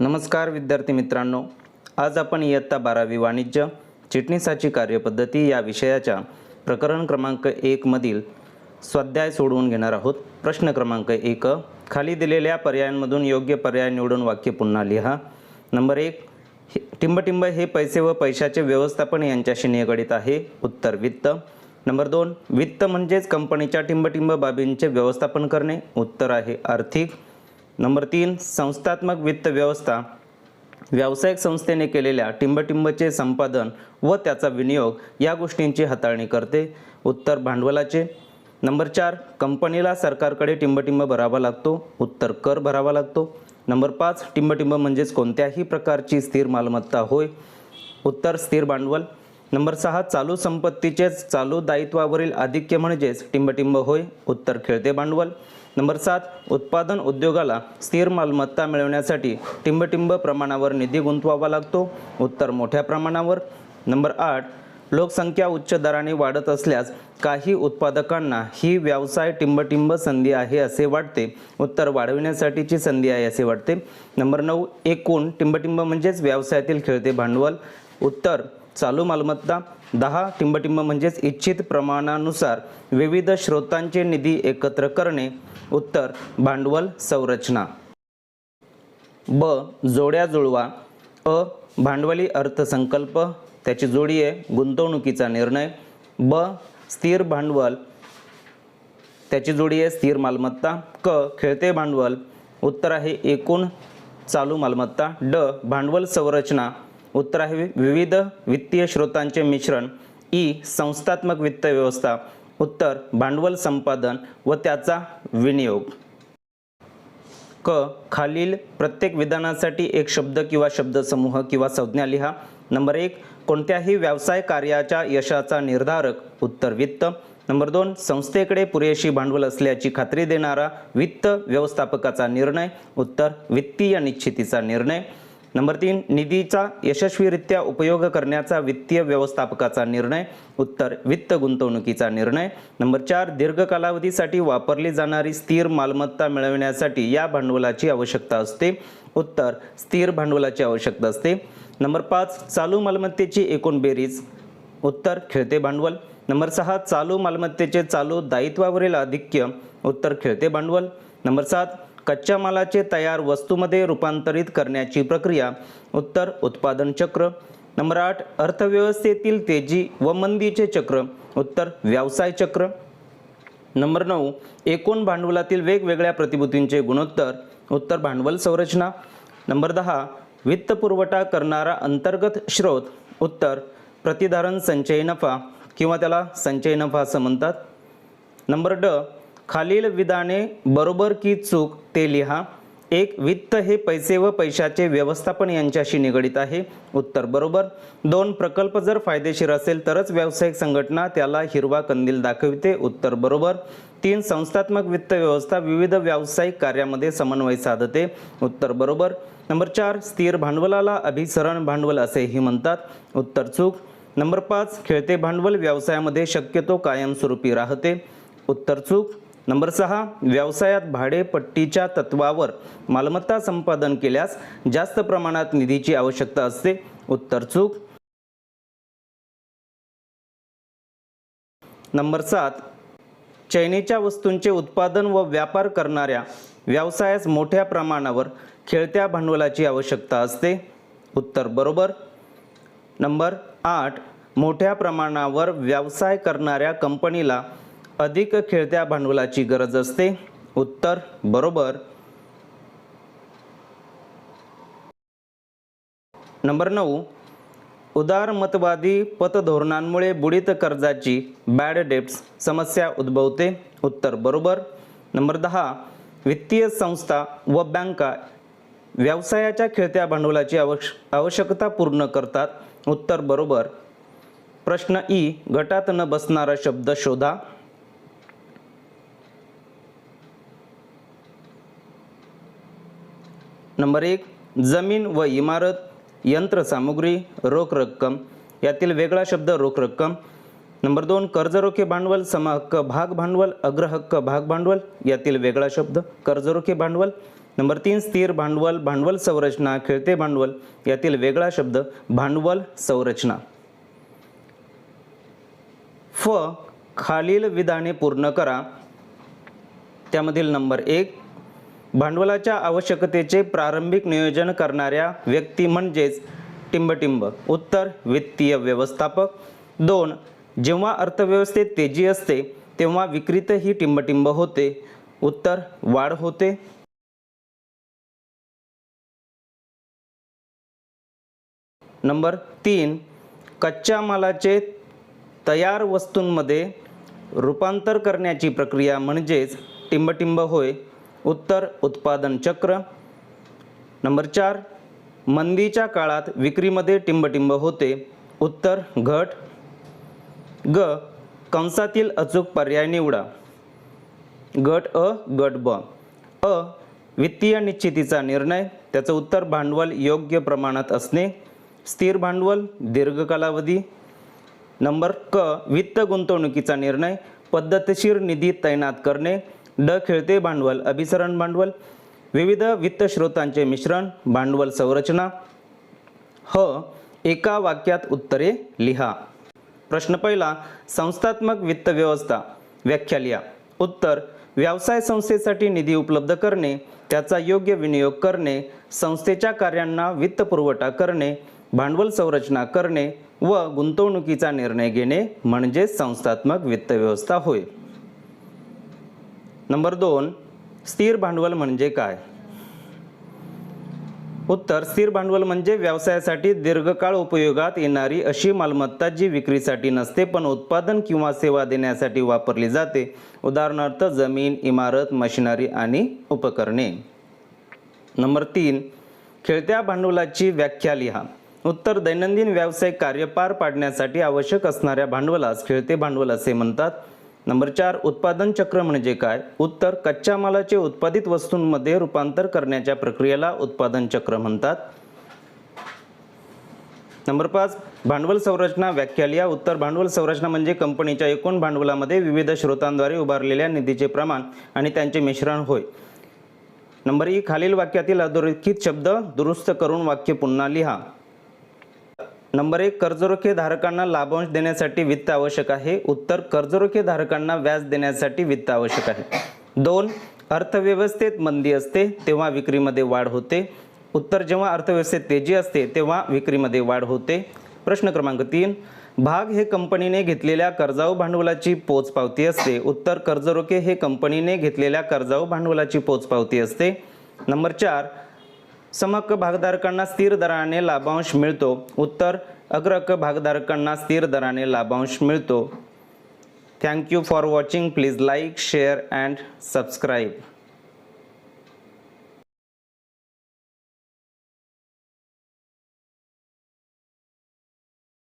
नमस्कार विद्यार्थी मित्रांनो आज आपण इयत्ता बारावी वाणिज्य चिटणीसाची कार्यपद्धती या विषयाच्या प्रकरण क्रमांक एकमधील स्वाध्याय सोडवून घेणार आहोत. प्रश्न क्रमांक एक खाली दिलेल्या पर्यायांमधून योग्य पर्याय निवडून वाक्य पुन्हा लिहा. नंबर एक हे- टिंबटिंब हे पैसे व पैशाचे व्यवस्थापन यांच्याशी निगडित आहे. उत्तर वित्त. नंबर दोन वित्त म्हणजेच कंपनीच्या टिंबटिंब बाबींचे व्यवस्थापन करणे. उत्तर आहे आर्थिक. नंबर तीन संस्थात्मक वित्त व्यवस्था. व्यावसायिक संस्थेने केलेल्या टिंबटिंबचे संपादन व त्याचा विनियोग या गोष्टींची हाताळणी करते. उत्तर भांडवलाचे. नंबर चार कंपनीला सरकारकडे टिंबटिंब भरावा लागतो. उत्तर कर भरावा लागतो. नंबर पाच टिंबटिंब म्हणजेच कोणत्याही प्रकारची स्थिर मालमत्ता होय. उत्तर स्थिर भांडवल. नंबर सहा चालू संपत्तीचेच चालू दायित्वावरील आधिक्य म्हणजेच टिंबटिंब होय. उत्तर खेळते भांडवल. नंबर सात उत्पादन उद्योगाला स्थिर मालमत्ता मिळवण्यासाठी टिंबटिंब प्रमाणावर निधी गुंतवावा लागतो. उत्तर मोठ्या प्रमाणावर. नंबर आठ लोकसंख्या उच्च दराने वाढत असल्यास काही उत्पादकांना ही व्यवसाय टिंबटिंब संधी आहे असे वाटते. उत्तर वाढविण्यासाठीची संधी आहे असे वाटते. नंबर नऊ एकूण टिंबटिंब म्हणजेच व्यवसायातील खेळते भांडवल. उत्तर चालू मालमत्ता दहा टिंबटिंब म्हणजेच इच्छित प्रमाणानुसार विविध स्रोतांचे निधी एकत्र करणे. उत्तर भांडवल संरचना. ब जोड्या जुळवा. अ भांडवली अर्थसंकल्प त्याची जोडी आहे गुंतवणुकीचा निर्णय. ब स्थिर भांडवल त्याची जोडी आहे स्थिर मालमत्ता. क खेळते भांडवल. उत्तर आहे एकूण चालू मालमत्ता. ड भांडवल संरचना. उत्तर आहे विविध वित्तीय स्रोतांचे मिश्रण ई संस्थात्मक वित्त व्यवस्था उत्तर भांडवल संपादन व त्याचा विनियोग. क खालील प्रत्येक विधानासाठी एक शब्द किंवा शब्दसमूह किंवा संज्ञा लिहा. नंबर एक कोणत्याही व्यवसाय कार्याच्या यशाचा निर्धारक उत्तर वित्त. नंबर दोन संस्थेकडे पुरेशी भांडवल असल्याची खात्री देणारा वित्त व्यवस्थापकाचा निर्णय. उत्तर वित्तीय निश्चितीचा निर्णय. नंबर तीन निधीचा यशस्वीरित्या उपयोग करण्याचा वित्तीय व्यवस्थापकाचा निर्णय. उत्तर वित्त गुंतवणुकीचा निर्णय. नंबर चार दीर्घ कालावधीसाठी वापरली जाणारी स्थिर मालमत्ता मिळविण्यासाठी या भांडवलाची आवश्यकता असते. उत्तर स्थिर भांडवलाची आवश्यकता असते. नंबर पाच चालू मालमत्तेची एकूण बेरीज. उत्तर खेळते भांडवल. नंबर सहा चालू मालमत्तेचे चालू दायित्वावरील आधिक्य. उत्तर खेळते भांडवल. नंबर सात कच्च्या मालाचे तयार वस्तूमध्ये रूपांतरित करण्याची प्रक्रिया उत्तर उत्पादन चक्र नंबर आठ अर्थव्यवस्थेतील तेजी व मंदीचे चक्र उत्तर व्यवसाय चक्र. नंबर नऊ एकूण भांडवलातील वेगवेगळ्या प्रतिभूतींचे गुणोत्तर उत्तर भांडवल संरचना. नंबर दहा वित्तपुरवठा करणारा अंतर्गत स्रोत उत्तर प्रतिधारण संचयी नफा किंवा त्याला संचयी नफा असं म्हणतात. नंबर ड खालील विधाने बरोबर की चूक ते लिहा. एक वित्त हे पैसे व पैशाचे व्यवस्थापन यांच्याशी निगडित आहे. उत्तर बरोबर. दोन प्रकल्प जर फायदेशीर असेल तरच व्यावसायिक संघटना त्याला हिरवा कंदील दाखविते. उत्तर बरोबर. तीन संस्थात्मक वित्त व्यवस्था विविध व्यावसायिक कार्यामध्ये समन्वय साधते. उत्तर बरोबर. नंबर चार स्थिर भांडवलाला अभिसरण भांडवल असेही म्हणतात. उत्तर चूक. नंबर पाच खेळते भांडवल व्यवसायामध्ये शक्यतो कायमस्वरूपी राहते. उत्तर चूक. नंबर सहा व्यवसायात भाडेपट्टीच्या तत्वावर मालमत्ता संपादन केल्यास जास्त प्रमाणात निधीची आवश्यकता असते. उत्तर चूक. नंबर सात चैनीच्या वस्तूंचे उत्पादन व व्यापार करणाऱ्या व्यवसायास मोठ्या प्रमाणावर खेळत्या भांडवलाची आवश्यकता असते. उत्तर बरोबर. नंबर आठ मोठ्या प्रमाणावर व्यवसाय करणाऱ्या कंपनीला अधिक खेळत्या भांडवलाची गरज असते. उत्तर बरोबर. नंबर नऊ. उदारमतवादी पतधोरणांमुळे बुडीत कर्जाची बॅड डेप्स समस्या उद्भवते. उत्तर बरोबर. नंबर दहा. वित्तीय संस्था व बँका व्यवसायाच्या खेळत्या भांडवलाची आवश्य आवश्यकता पूर्ण करतात. उत्तर बरोबर. प्रश्न ई. गटात न बसणारा शब्द शोधा. नंबर एक जमीन व इमारत यंत्रसामुग्री रोख रक्कम. यातील वेगळा शब्द रोख रक्कम. नंबर दोन कर्जरोखे भांडवल समहक्क भाग भांडवल अग्रहक्क भाग भांडवल. यातील वेगळा शब्द कर्जरोखे भांडवल. नंबर तीन स्थिर भांडवल भांडवल संरचना खेळते भांडवल. यातील वेगळा शब्द भांडवल संरचना. फ खालील विधाने पूर्ण करा. त्यामधील नंबर एक भांडवलाच्या आवश्यकतेचे प्रारंभिक नियोजन करणाऱ्या व्यक्ती म्हणजेच टिंबटिंब. उत्तर वित्तीय व्यवस्थापक. दोन जेव्हा अर्थव्यवस्थेत तेजी असते तेव्हा विक्रीतही टिंबटिंब होते. उत्तर वाढ होते. नंबर तीन कच्च्या मालाचे तयार वस्तूंमध्ये रूपांतर करण्याची प्रक्रिया म्हणजेच टिंबटिंब होय. उत्तर उत्पादन चक्र. नंबर चार मंदीच्या काळात विक्रीमध्ये टिंबटिंब होते. उत्तर घट. ग कंसातील अचूक पर्याय निवडा. गट अ गट ब. अ वित्तीय निश्चितीचा निर्णय. त्याचं उत्तर भांडवल योग्य प्रमाणात असणे. स्थिर भांडवल दीर्घ कालावधी. नंबर क वित्त गुंतवणुकीचा निर्णय. पद्धतशीर निधी तैनात करणे. ड खेळते भांडवल अभिसरण भांडवल विविध वित्त स्रोतांचे मिश्रण भांडवल संरचना. ह एका वाक्यात उत्तरे लिहा. प्रश्न पहिला संस्थात्मक वित्त व्यवस्था. व्याख्या लिहा. उत्तर व्यवसाय संस्थेसाठी निधी उपलब्ध करणे त्याचा योग्य विनियोग करणे संस्थेच्या कार्यांना वित्त पुरवठा करणे भांडवल संरचना करणे व गुंतवणुकीचा निर्णय घेणे म्हणजे संस्थात्मक वित्त व्यवस्था होय. नंबर दोन स्थिर भांडवल म्हणजे काय? उत्तर स्थिर भांडवल म्हणजे व्यवसायासाठी दीर्घकाळ उपयोगात येणारी अशी मालमत्ता जी विक्रीसाठी नसते पण उत्पादन किंवा सेवा देण्यासाठी वापरली जाते. उदाहरणार्थ जमीन इमारत मशिनरी आणि उपकरणे. नंबर तीन खेळत्या भांडवलाची व्याख्या लिहा. उत्तर दैनंदिन व्यावसायिक कार्य पार पाडण्यासाठी आवश्यक असणाऱ्या भांडवलास खेळते भांडवल असे म्हणतात. नंबर चार उत्पादन चक्र म्हणजे काय? उत्तर कच्च्या मालाचे उत्पादित वस्तूंमध्ये रूपांतर करण्याच्या प्रक्रियेला उत्पादन चक्र म्हणतात. नंबर पाच भांडवल संरचना व्याख्या लिहा उत्तर भांडवल संरचना म्हणजे कंपनीच्या एकूण भांडवलामध्ये विविध स्रोतांद्वारे उभारलेल्या निधीचे प्रमाण आणि त्यांचे मिश्रण होय. नंबर ई खालील वाक्यातील अधोरेखित शब्द दुरुस्त करून वाक्य पुन्हा लिहा. नंबर एक कर्जरोखे धारकांना लाभांश देण्यासाठी वित्त आवश्यक आहे. उत्तर कर्जरोखे धारकांना व्याज देण्यासाठी वित्त आवश्यक आहे. दोन अर्थव्यवस्थेत मंदी असते तेव्हा विक्रीमध्ये वाढ होते. उत्तर जेव्हा अर्थव्यवस्थेत तेजी असते तेव्हा विक्रीमध्ये वाढ होते. प्रश्न क्रमांक तीन भाग हे कंपनीने घेतलेल्या कर्जाऊ भांडवलाची पोचपावती असते. उत्तर कर्जरोखे हे कंपनीने घेतलेल्या कर्जाऊ भांडवलाची पोचपावती असते. नंबर चार समहक्क भागधारकांना स्थिर दराने लाभांश मिळतो. उत्तर अग्रहक्क भागधारकांना स्थिर दराने लाभांश मिळतो. Thank you for watching please like share and subscribe